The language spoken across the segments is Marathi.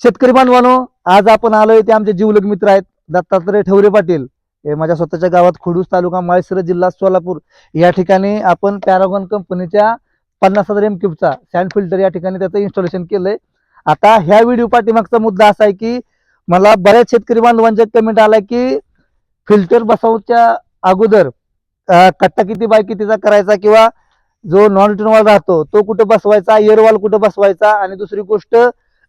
शेतकरी बांधवानो आज आपण आलोय ते आमचे जीवलग मित्र आहेत दत्तात्रय ठवरे पाटील. हे माझ्या स्वतःच्या गावात खोडूस तालुका माळशिरस जिल्हा सोलापूर. या ठिकाणी आपण पॅरागॉन कंपनीच्या पन्नास हजार एम क्यूबचा सँड फिल्टर या ठिकाणी त्याचं इन्स्टॉलेशन केलंय. आता ह्या व्हिडिओ पाठीमागचा मुद्दा असा आहे की मला बऱ्याच शेतकरी बांधवांच्या कमेंट आलाय की फिल्टर बसवच्या अगोदर कट्टा किती बाय कितीचा करायचा किंवा जो नॉन रिटर्न राहतो तो कुठं बसवायचा एअरवाल कुठं बसवायचा आणि दुसरी गोष्ट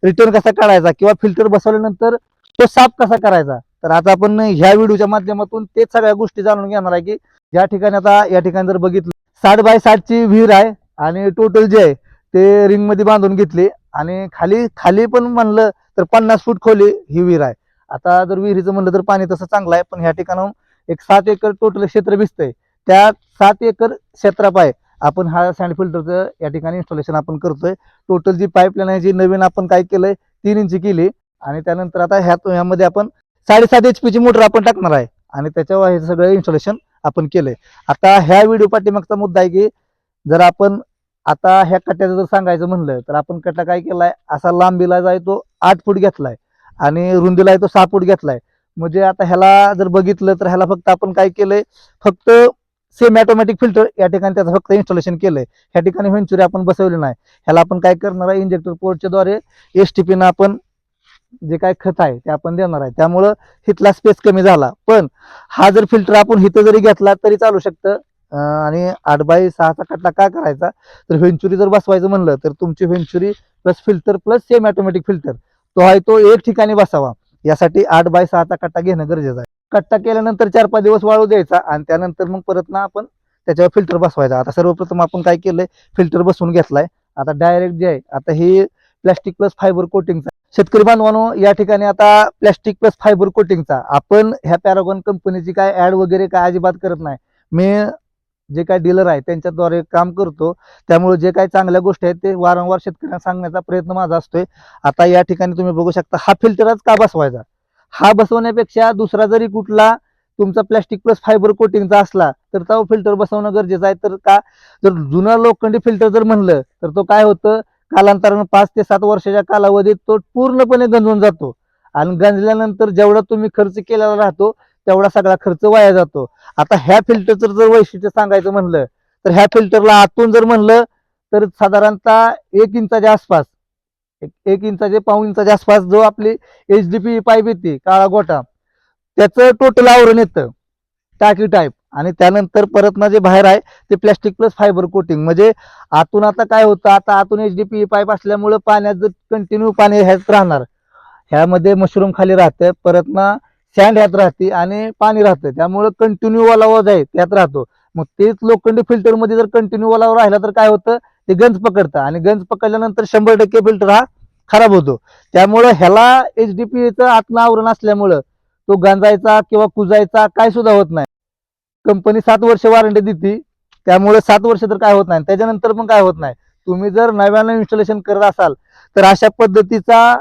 रिटर्न कसा काढायचा किंवा फिल्टर बसवल्यानंतर तो साफ कसा करायचा? तर आता आपण ह्या व्हिडिओच्या माध्यमातून तेच सगळ्या गोष्टी जाणून घेणार आहे की या ठिकाणी आता या ठिकाणी जर बघितलं साठ बाय साठची विहीर आहे आणि टोटल जे आहे ते रिंगमध्ये बांधून घेतली आणि खाली खाली पण म्हणलं तर पन्नास फूट खोली ही विहीर आहे. आता जर विहिरीचं म्हणलं तर पाणी तसं चांगलं आहे पण ह्या ठिकाणाहून एक सात एकर टोटल क्षेत्र भिजतंय त्या सात एकर क्षेत्रापाय आपण हा सँड फिल्टरचं या ठिकाणी इन्स्टॉलेशन आपण करतोय. टोटल जी पाईपलाईन आहे जी नवीन आपण काय केलंय तीन इंची केली. आणि त्यानंतर आता ह्या ह्यामध्ये आपण साडेसात एच पीची मोटर आपण टाकणार आहे. आणि त्याच्यावर हे सगळं इन्स्टॉलेशन आपण केलंय. आता ह्या व्हिडिओ पाठीमागचा मुद्दा आहे की जर आपण आता ह्या कट्ट्याचं जर सांगायचं म्हणलं तर आपण कट्टा काय केलाय? असा लांबीला जाय तो आठ फूट घेतलाय. आणि रुंदीला आहे तो सहा फूट घेतलाय. म्हणजे आता ह्याला जर बघितलं तर ह्याला फक्त आपण काय केलंय? फक्त सेम ऑटोमॅटिक फिल्टर या ठिकाणी त्याचं फक्त इन्स्टॉलेशन केलंय. ह्या ठिकाणी व्हेंचुरी आपण बसवली नाही. ह्याला आपण काय करणार आहे? इंजेक्टर पोर्टच्या द्वारे एस टी पीनं आपण जे काय खत आहे ते आपण देणार आहे. त्यामुळं हिथला स्पेस कमी झाला. पण हा जर फिल्टर आपण हिथं जरी घेतला तरी चालू शकतं. आणि आठ बाय सहाचा कट्टा का करायचा? तर व्हेंचुरी जर बसवायचं म्हणलं तर तुमची venturi plus filter plus same automatic filter तो आहे तो एक ठिकाणी बसावा. यासाठी आठ बाय सहाचा कट्टा घेणं गरजेचं आहे. कट्टा केल्यानंतर चार पाच दिवस वाळू द्यायचा आणि त्यानंतर मग परत ना आपण त्याच्यावर फिल्टर बसवायचा. आता सर्वप्रथम आपण काय केलंय? फिल्टर बसवून घेतलाय. आता डायरेक्ट जे आहे आता हे प्लॅस्टिक प्लस फायबर कोटिंगचा शेतकरी बांधवानो या ठिकाणी आता प्लॅस्टिक प्लस फायबर कोटिंगचा आपण ह्या पॅरागॉन कंपनीची काय ऍड वगैरे काय अजिबात करत नाही. मी जे काय डीलर आहे त्यांच्याद्वारे काम करतो. त्यामुळे जे काही चांगल्या गोष्टी आहेत ते वारंवार शेतकऱ्यांना सांगण्याचा प्रयत्न माझा असतोय. आता या ठिकाणी तुम्ही बघू शकता हा फिल्टरच का बसवायचा? हा बसवण्यापेक्षा दुसरा जरी कुठला तुमचा प्लॅस्टिक प्लस फायबर कोटिंगचा असला तर तो फिल्टर बसवणं गरजेचं आहे. तर का जर जुना लोखंडी फिल्टर जर म्हणलं तर तो काय होतं कालांतरानं पाच ते सात वर्षाच्या कालावधीत तो पूर्णपणे गंजून जातो. आणि गंजल्यानंतर जेवढा तुम्ही खर्च केलेला राहतो तेवढा सगळा खर्च वाया जातो. आता ह्या फिल्टरचं जर वैशिष्ट्य सांगायचं म्हणलं तर ह्या फिल्टरला आतून जर म्हणलं तर साधारणतः एक इंचाच्या आसपास एक- इंचाचे पाऊन इंचाच्या आसपास जो आपली एच डी पी पाईप येते काळा गोटा त्याचं टोटल आवरण येतं. टाकी टाईप आणि त्यानंतर परत ना जे बाहेर आहे ते प्लॅस्टिक प्लस फायबर कोटिंग म्हणजे आतून आता काय होतं आता आतून एच डी पी पाईप असल्यामुळं पाण्यात जर कंटिन्यू पाणी ह्यात राहणार. ह्यामध्ये मशरूम खाली राहतं परत ना सँड ह्यात राहते आणि पाणी राहतं. त्यामुळं कंटिन्यू ओलावा जाईल त्यात राहतो. मग तेच लोखंडी फिल्टरमध्ये जर कंटिन्यू ओलावा राहिला तर काय होतं ते गंज पकडतं. आणि गंज पकडल्यानंतर शंभर टक्के फिल्टर हा खराब होतो. त्यामुळं ह्याला एच डी पीचं आतलं आवरण असल्यामुळं तो गांजायचा किंवा कुजायचा काय सुद्धा होत नाही. कंपनी सात वर्ष वॉरंटी देते. त्यामुळे सात वर्ष तर काय होत नाही. त्याच्यानंतर पण काय होत नाही. तुम्ही जर नव्यानं इन्स्टॉलेशन करत असाल तर अशा पद्धतीचा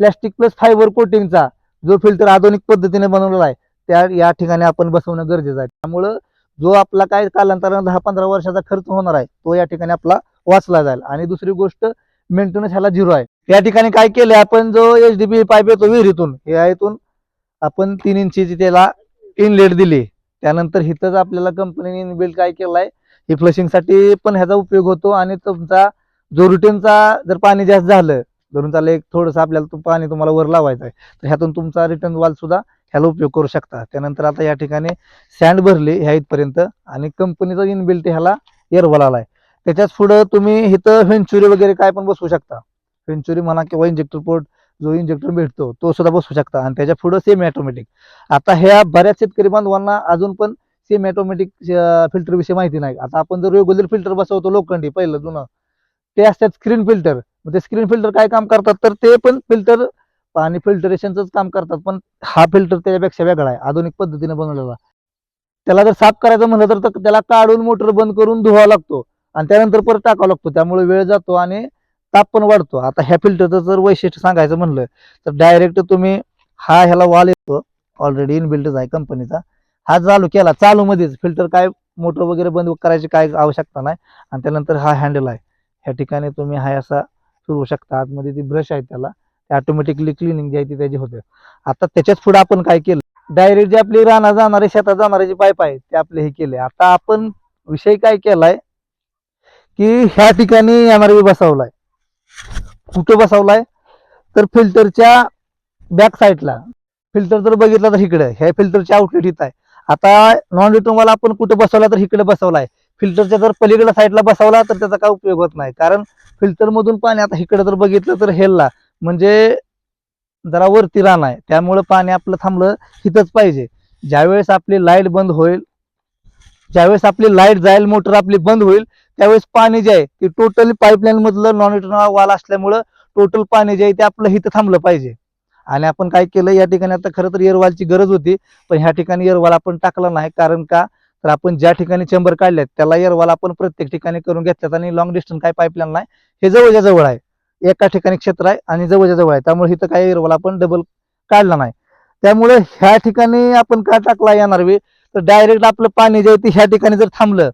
प्लॅस्टिक प्लस फायबर कोटिंगचा जो फिल्टर आधुनिक पद्धतीने बनवलेला आहे त्या या ठिकाणी आपण बसवणं गरजेचं आहे. त्यामुळं जो आपला काय कालांतरानं दहा पंधरा वर्षाचा खर्च होणार आहे तो या ठिकाणी आपला वाचला जाईल. आणि दुसरी गोष्ट मेंटेनन्स ह्याला झिरो आहे. या ठिकाणी काय केलंय आपण जो एच डी पी पाईप येतो विहिरीतून या इथून आपण तीन इंचीची त्याला इनलेट दिली. त्यानंतर हिथंच आपल्याला कंपनीने इनबिल्ट काय केलाय हे फ्लशिंगसाठी पण ह्याचा उपयोग होतो आणि तुमचा जो रिटर्नचा जर पाणी जास्त झालं धरून चाललं एक थोडंसं आपल्याला तो पाणी तुम्हाला वर लावायचं आहे तर ह्यातून तुमचा रिटर्न वाल सुद्धा ह्याला उपयोग करू शकता. त्यानंतर आता या ठिकाणी सँड भरली ह्या इथपर्यंत आणि कंपनीचा इनबिल्ट ह्याला एअरवॉल आलाय. त्याच्याच पुढं तुम्ही इथं व्हेंचुरी वगैरे काय पण बसवू शकता. व्हेंचुरी म्हणा किंवा इंजेक्टर पोर्ट जो इंजेक्टर भेटतो तो सुद्धा बसू शकता आणि त्याच्या पुढं सेमी ऑटोमॅटिक आता ह्या बऱ्याच शेतकरी बांधवांना अजून पण सेमी ऑटोमॅटिक फिल्टर विषयी माहिती नाही. आता आपण जर रेग्युलर फिल्टर बसवतो लोखंडी पहिलं जुनं ते असतात स्क्रीन फिल्टर मग ते स्क्रीन फिल्टर काय काम करतात? तर ते पण फिल्टर पाणी फिल्टरेशनचंच काम करतात. पण हा फिल्टर त्याच्यापेक्षा वेगळा आहे. आधुनिक पद्धतीने बनवलेला. त्याला जर साफ करायचं म्हणलं तर त्याला काढून मोटर बंद करून धुवावा लागतो. आणि त्यानंतर परत टाकावा लागतो. त्यामुळे वेळ जातो आणि ताप पण वाढतो. आता ह्या फिल्टरचं जर वैशिष्ट्य सांगायचं म्हणलं तर डायरेक्ट तुम्ही हा ह्याला वाल येतो. ऑलरेडी इनबिल्टच आहे कंपनीचा हा चालू केला. चालू मध्येच फिल्टर काय मोटर वगैरे बंद करायची काय आवश्यकता नाही. आणि त्यानंतर हा हँडल आहे. ह्या ठिकाणी तुम्ही हा असा फिरवू शकता. आतमध्ये ती ब्रश आहे त्याला. ऑटोमॅटिकली क्लिनिंग जी आहे ती त्याची होते. आता त्याच्याच पुढे आपण काय केलं? डायरेक्ट जे आपली राणा जाणारे शेतात जाणारे जे पाईप आहे ते आपले हे केले. आता आपण विषय काय केलाय? की ह्या ठिकाणी एमआरबी बसवलाय. कुठं बसवलाय तर फिल्टरच्या बॅक साईडला फिल्टर जर बघितलं तर इकडे ह्या फिल्टरच्या आउटलेट इथं आहे. आता नॉन रिटर्नवाला आपण कुठं बसवला तर इकडे बसवलाय. फिल्टरच्या जर पलीकडं साईडला बसवला तर त्याचा काय उपयोग होत नाही. कारण फिल्टरमधून पाणी आता इकडे जर बघितलं तर हेलला म्हणजे जरा वरती रान आहे. त्यामुळं पाणी आपलं थांबलं हिथंच पाहिजे. ज्यावेळेस आपली लाइट बंद होईल ज्यावेळेस आपली लाइट जाईल मोटर आपली बंद होईल त्यावेळेस पाणी जे आहे ते टोटली पाईपलाईन मधलं नॉन रिटर्न वाल असल्यामुळं टोटल पाणी जे आहे ते आपलं इथं थांबलं पाहिजे. आणि आपण काय केलं या ठिकाणी आता खरं तर एअरवालची गरज होती पण ह्या ठिकाणी एअरवाल आपण टाकला नाही कारण का? तर आपण ज्या ठिकाणी चेंबर काढल्यात त्याला एअरवाल आपण प्रत्येक ठिकाणी करून घेतल्यात आणि लॉंग डिस्टन्स काय पाईपलाईन नाही हे जवळच्या जवळ आहे. एका ठिकाणी क्षेत्र आहे आणि जवळच्या जवळ आहे. त्यामुळे इथं काय एअरवाल आपण डबल काढला नाही. त्यामुळे ह्या ठिकाणी आपण काय टाकला येणार तर डायरेक्ट आपलं पाणी जे आहे ते ह्या ठिकाणी जर थांबलं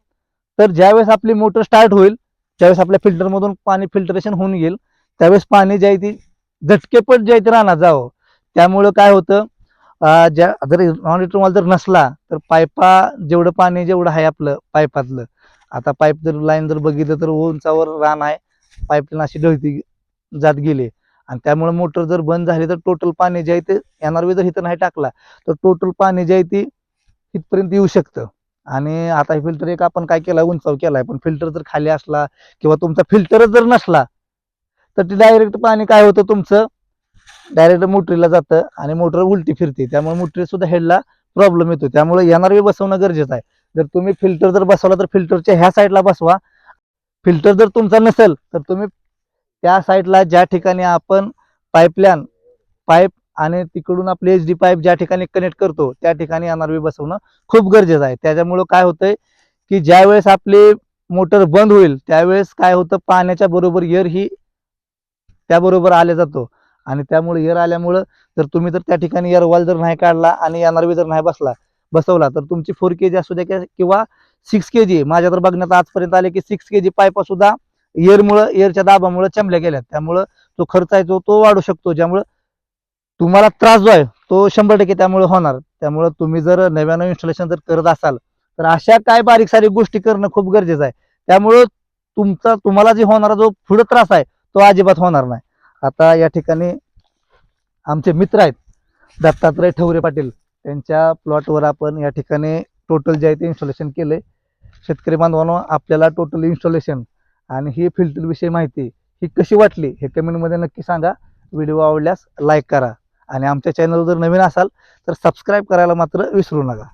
तर ज्यावेळेस आपली मोटर स्टार्ट होईल ज्यावेळेस आपल्या फिल्टरमधून पाणी फिल्टरेशन होऊन येईल त्यावेळेस पाणी ज्या आहे ती झटकेपट जे आहे ते राहणार जावं. त्यामुळं काय होतं ज्या जर नॉन रिटर्न जर नसला तर पाईपा जेवढं पाणी जेवढं आहे आपलं पाईपातलं आता पाईप जर लाईन जर बघितलं तर उंचावर रान आहे पाईपलाईन अशी ढळती जात गेली. आणि त्यामुळे मोटर जर बंद झाली तर टोटल पाणी जे आहे ते एनआरवी जर इथं नाही टाकला तर टोटल पाणी जे आहे ती इथपर्यंत येऊ शकतं. आणि आता हे फिल्टर एक आपण काय केला उंचाव केलाय. पण फिल्टर जर खाली असला किंवा तुमचा फिल्टरच जर नसला तर ते डायरेक्ट पाणी काय होतं तुमचं? डायरेक्ट मोटरीला जातं आणि मोटर उलटी फिरते. त्यामुळे मोटरी सुद्धा हेडला प्रॉब्लेम येतो. त्यामुळे एनआरवी बसवणं गरजेचं आहे. जर तुम्ही फिल्टर जर बसवला तर फिल्टरच्या ह्या साईडला बसवा. फिल्टर जर तुमचा नसेल तर तुम्ही त्या साईडला ज्या ठिकाणी आपण पाईपलाईन पाईप आणि तिकडून आपले एच डी पाईप ज्या ठिकाणी कनेक्ट करतो त्या ठिकाणी एनआरवी बसवणं खूप गरजेचं आहे. त्याच्यामुळं काय होतंय की ज्यावेळेस आपली मोटर बंद होईल त्यावेळेस काय होतं पाण्याच्या बरोबर एअर ही त्याबरोबर आल्या जातो. आणि त्यामुळे एअर आल्यामुळं जर तुम्ही जर त्या ठिकाणी एअर वॉल जर नाही काढला आणि एनआरवी जर नाही बसला बसवला तर तुमची फोर के जी असू द्या किंवा सिक्स के जी माझ्या तर बघण्यात आजपर्यंत आले की सिक्स के जी पाईप सुद्धा एअरमुळं एअरच्या दाबामुळे चमल्या गेल्यात. त्यामुळं जो खर्च आहे तो तो वाढू शकतो. ज्यामुळं तुम्हाला त्रास जो आहे तो शंभर टक्के त्यामुळे होणार. त्यामुळं तुम्ही जर नव्यानं इन्स्टॉलेशन जर करत असाल तर अशा काय बारीक सारीक गोष्टी करणं खूप गरजेचं आहे. त्यामुळं तुमचा तुम्हाला जे होणारा जो पुढे त्रास आहे तो अजिबात होणार नाही. आता या ठिकाणी आमचे मित्र आहेत दत्तात्रय ठवरे पाटील. त्यांच्या प्लॉटवर आपण या ठिकाणी टोटल जे आहे ते इन्स्टॉलेशन केलंय. शेतकरी बांधवांनो आपल्याला टोटल इन्स्टॉलेशन आणि ही फिल्टर विषयी माहिती ही कशी वाटली हे कमेंटमध्ये नक्की सांगा. व्हिडिओ आवडल्यास लाईक करा. आणि आमच्या चॅनल जर नवीन असाल तर सबस्क्राईब करायला मात्र विसरू नका.